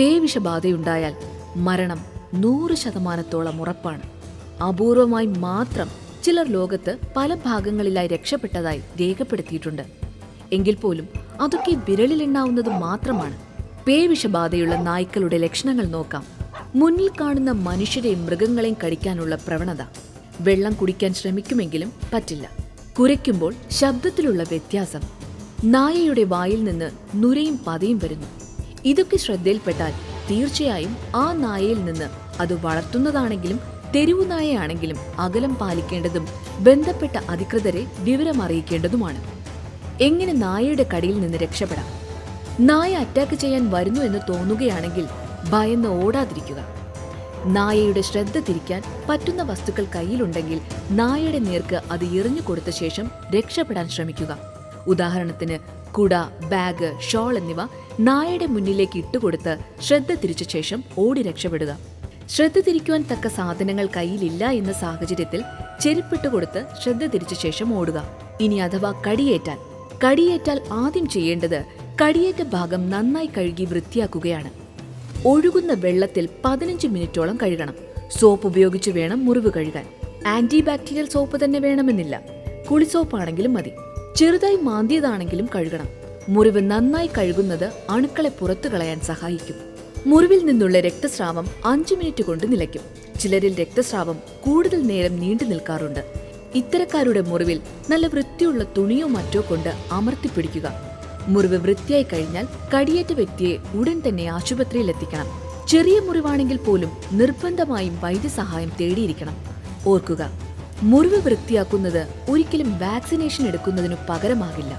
പേവിഷബാധയുണ്ടായാൽ മരണം നൂറ് ശതമാനത്തോളം ഉറപ്പാണ്. അപൂർവമായി മാത്രം ചിലർ ലോകത്ത് പല ഭാഗങ്ങളിലായി രക്ഷപ്പെട്ടതായി രേഖപ്പെടുത്തിയിട്ടുണ്ട്. എങ്കിൽ പോലും അതൊക്കെ വിരലിലെണ്ണാവുന്നത് മാത്രമാണ്. പേവിഷബാധയുള്ള നായ്ക്കളുടെ ലക്ഷണങ്ങൾ നോക്കാം. മുന്നിൽ കാണുന്ന മനുഷ്യരെയും മൃഗങ്ങളെയും കടിക്കാനുള്ള പ്രവണത. വെള്ളം കുടിക്കാൻ ശ്രമിക്കുമെങ്കിലും പറ്റില്ല. കുരയ്ക്കുമ്പോൾ ശബ്ദത്തിലുള്ള വ്യത്യാസം. നായയുടെ വായിൽ നിന്ന് നുരയും പതയും വരുന്നു. ഇതൊക്കെ ശ്രദ്ധയിൽപ്പെട്ടാൽ തീർച്ചയായും ആ നായയിൽ നിന്ന് അത് വളർത്തുന്നതാണെങ്കിലും തെരുവു നായയാണെങ്കിലും അകലം പാലിക്കേണ്ടതും ബന്ധപ്പെട്ട അധികൃതരെ വിവരമറിയിക്കേണ്ടതുമാണ്. എങ്ങനെ നായയുടെ കടിയിൽ നിന്ന് രക്ഷപ്പെടാം? നായ അറ്റാക്ക് ചെയ്യാൻ വരുന്നു എന്ന് തോന്നുകയാണെങ്കിൽ ഭയന്ന് ഓടാതിരിക്കുക. നായയുടെ ശ്രദ്ധ തിരിക്കാൻ പറ്റുന്ന വസ്തുക്കൾ കയ്യിലുണ്ടെങ്കിൽ നായയുടെ നേർക്ക് അത് എറിഞ്ഞു കൊടുത്ത ശേഷം രക്ഷപ്പെടാൻ ശ്രമിക്കുക. ഉദാഹരണത്തിന് കുട ബാഗ് ഷോൾ എന്നിവ നായയുടെ മുന്നിലേക്ക് ഇട്ടുകൊടുത്ത് ശ്രദ്ധ തിരിച്ച ശേഷം ഓടി രക്ഷപ്പെടുക. ശ്രദ്ധ തിരിക്കുവാൻ തക്ക സാധനങ്ങൾ കയ്യിലില്ല എന്ന സാഹചര്യത്തിൽ ചെരുപ്പിട്ട് കൊടുത്ത് ശ്രദ്ധ തിരിച്ച ശേഷം ഓടുക. ഇനി അഥവാ കടിയേറ്റാൽ. കടിയേറ്റാൽ ആദ്യം ചെയ്യേണ്ടത് കടിയേറ്റ ഭാഗം നന്നായി കഴുകി വൃത്തിയാക്കുകയാണ്. ഒഴുകുന്ന വെള്ളത്തിൽ പതിനഞ്ച് മിനിറ്റോളം കഴുകണം. സോപ്പ് ഉപയോഗിച്ച് വേണം മുറിവ് കഴുകാൻ. ആന്റി ബാക്ടീരിയൽ സോപ്പ് തന്നെ വേണമെന്നില്ല. കുളിസോപ്പാണെങ്കിലും മതി. ചെറുതായി മാന്തിയതാണെങ്കിലും കഴുകണം. മുറിവ് നന്നായി കഴുകുന്നത് അണുക്കളെ പുറത്തു കളയാൻ സഹായിക്കും. മുറിവിൽ നിന്നുള്ള രക്തസ്രാവം അഞ്ചു മിനിറ്റ് കൊണ്ട് നിലയ്ക്കും. ചിലരിൽ രക്തസ്രാവം കൂടുതൽ നേരം നീണ്ടു നിൽക്കാറുണ്ട്. ഇത്തരക്കാരുടെ മുറിവിൽ നല്ല വൃത്തിയുള്ള തുണിയോ മറ്റോ കൊണ്ട് അമർത്തിപ്പിടിക്കുക മുറിവ് വൃത്തിയായി കഴിഞ്ഞാൽ കടിയേറ്റ വ്യക്തിയെ ഉടൻ തന്നെ ആശുപത്രിയിൽ എത്തിക്കണം. ചെറിയ മുറിവാണെങ്കിൽ പോലും നിർബന്ധമായും വൈദ്യസഹായം തേടിയിരിക്കണം. ഓർക്കുക മുറിവ് വൃത്തിയാക്കുന്നത് ഒരിക്കലും വാക്സിനേഷൻ എടുക്കുന്നതിനു പകരമാകില്ല.